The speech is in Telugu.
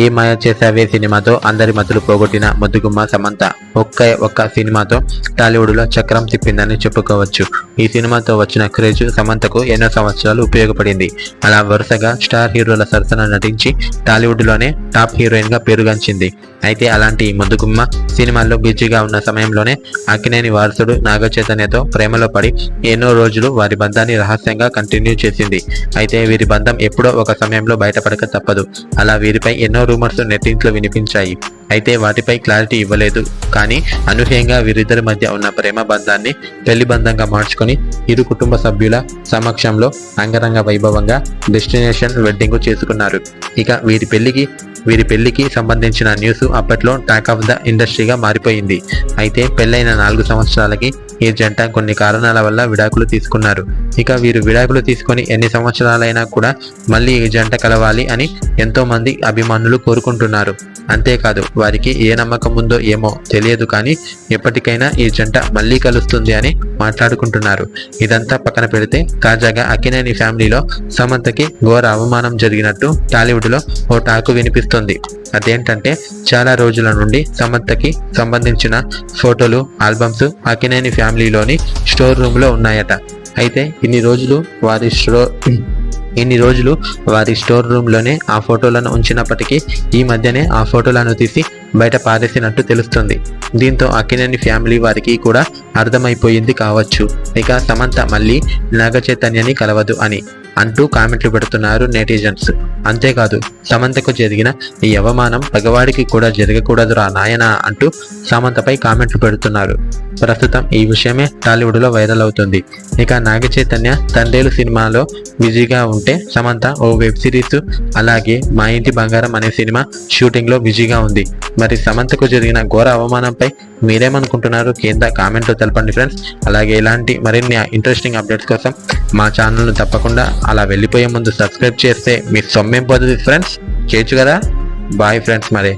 ఏ మాయ చేసావే సినిమాతో అందరి మతులు పోగొట్టిన ముద్దుగుమ్మ సమంత. ఒక్క ఒక్క సినిమాతో టాలీవుడ్లో చక్రం తిప్పిందని చెప్పుకోవచ్చు. ఈ సినిమాతో వచ్చిన క్రేజ్ సమంతకు ఎన్నో సంవత్సరాలు ఉపయోగపడింది. అలా వరుసగా స్టార్ హీరోల సరసన నటించి టాలీవుడ్లోనే టాప్ హీరోయిన్గా పేరుగాంచింది. అయితే అలాంటి ఈ ముద్దుగుమ్మ సినిమాల్లో బిజీగా ఉన్న సమయంలోనే అక్కినేని వారసుడు నాగ చైతన్యతో ప్రేమలో పడి ఎన్నో రోజులు వారి బంధాన్ని రహస్యంగా కంటిన్యూ చేసింది. అయితే వీరి బంధం ఎప్పుడో ఒక సమయంలో బయటపడక తప్పదు. అలా వీరిపై ఎన్నో రూమర్స్ నెట్టింట్లో వినిపించాయి. అయితే వాటిపై క్లారిటీ ఇవ్వలేదు. కానీ అనూహ్యంగా వీరిద్దరి మధ్య ఉన్న ప్రేమ బంధాన్ని పెళ్ళి బంధంగా మార్చుకొని ఇరు కుటుంబ సభ్యుల సమక్షంలో అంగరంగ వైభవంగా డెస్టినేషన్ వెడ్డింగ్ చేసుకున్నారు. ఇక వీరి పెళ్ళికి వీరి పెళ్ళికి సంబంధించిన న్యూస్ అప్పట్లో టాక్ ఆఫ్ ద ఇండస్ట్రీగా మారిపోయింది. అయితే పెళ్ళైన నాలుగు సంవత్సరాలకి ఈ జంట కొన్ని కారణాల వల్ల విడాకులు తీసుకున్నారు. ఇక వీరు విడాకులు తీసుకొని ఎన్ని సంవత్సరాలైనా కూడా మళ్ళీ ఈ జంట కలవాలి అని ఎంతో మంది అభిమానులు కోరుకుంటున్నారు. అంతేకాదు వారికి ఏ నమ్మకం ఉందో ఏమో తెలియదు కానీ ఎప్పటికైనా ఈ జంట మళ్ళీ కలుస్తుంది అని మాట్లాడుకుంటున్నారు. ఇదంతా పక్కన పెడితే తాజాగా అక్కినేని ఫ్యామిలీలో సమంతకి ఘోర అవమానం జరిగినట్టు టాలీవుడ్లో ఓ టాకు వినిపిస్తుంది. అదేంటంటే చాలా రోజుల నుండి సమంతకి సంబంధించిన ఫోటోలు ఆల్బమ్స్ అక్కినేని ఫ్యామిలీలోని స్టోర్ రూమ్లో ఉన్నాయట. అయితే ఇన్ని రోజులు వారి స్టో ఇన్ని రోజులు వారి స్టోర్ రూమ్లోనే ఆ ఫోటోలను ఉంచినప్పటికీ ఈ మధ్యనే ఆ ఫోటోలను తీసి బయట పారేసినట్టు తెలుస్తుంది. దీంతో అక్కినేని ఫ్యామిలీ వారికి కూడా అర్థమైపోయింది కావచ్చు. ఇక సమంత మళ్ళీ నాగచైతన్యని కలవదు అని. అంటూ కామెంట్లు పెడుతున్నారు నెటిజన్స్. అంతేకాదు సమంతకు జరిగిన ఈ అవమానం పగవాడికి కూడా జరగకూడదురా నాయనా అంటూ సమంతపై కామెంట్లు పెడుతున్నారు. ప్రస్తుతం ఈ విషయమే టాలీవుడ్లో వైరల్ అవుతుంది. ఇక నాగ చైతన్య తండ్రేలు సినిమాలో బిజీగా ఉంటే సమంత ఓ వెబ్ సిరీస్ అలాగే మా ఇంటి బంగారం అనే సినిమా షూటింగ్లో బిజీగా ఉంది. మరి సమంతకు జరిగిన ఘోర అవమానంపై మీరేమనుకుంటున్నారు? కింద కామెంట్లో తెలపండి ఫ్రెండ్స్. అలాగే ఇలాంటి మరిన్ని ఇంట్రెస్టింగ్ అప్డేట్స్ కోసం మా ఛానల్ను తప్పకుండా అలా వెళ్ళిపోయే ముందు సబ్స్క్రైబ్ చేస్తే మీ సొమ్మేం పోతుంది ఫ్రెండ్స్ చేయొచ్చు కదా? బాయ్ ఫ్రెండ్స్ మరి.